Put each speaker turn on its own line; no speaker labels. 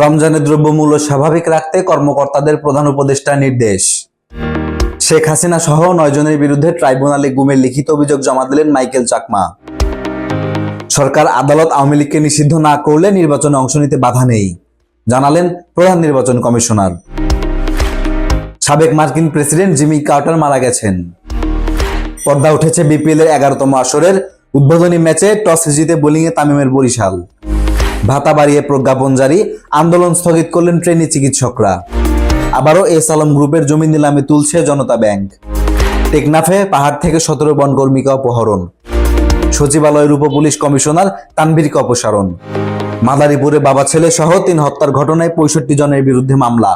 রমজানের দ্রব্যমূল্য স্বাভাবিক রাখতে কর্মকর্তাদের প্রধান উপদেষ্টা নির্দেশ। শেখ হাসিনা সহ নয় জনের বিরুদ্ধে ট্রাইব্যুনালে গুমের লিখিত অভিযোগ জমা দিলেন মাইকেল চাকমা। সরকার আদালত আওয়ামী লীগকে নিষিদ্ধ না করলে নির্বাচনে অংশ নিতে বাধা নেই, জানালেন প্রধান নির্বাচন কমিশনার। সাবেক মার্কিন প্রেসিডেন্ট জিমি কার্টার মারা গেছেন। পর্দা উঠেছে বিপিএল এর এগারোতম আসরের উদ্বোধনী ম্যাচে টস জিতে বোলিংয়ে তামিমের বরিশাল। ভাতা বাড়িয়ে প্রজ্ঞাপন জারি, আন্দোলন স্থগিত করলেন ট্রেনি চিকিৎসকরা। আবারও এস আলম গ্রুপের জমি নিলামে তুলছে জনতা ব্যাংক। টেকনাফে পাহাড় থেকে সতেরো বন কর্মীকে অপহরণ। সচিবালয়ের উপ পুলিশ কমিশনার তানভীরকে অপসারণ। মাদারীপুরে বাবা ছেলে সহ তিন হত্যার ঘটনায় পঁয়ষট্টি জনের বিরুদ্ধে মামলা।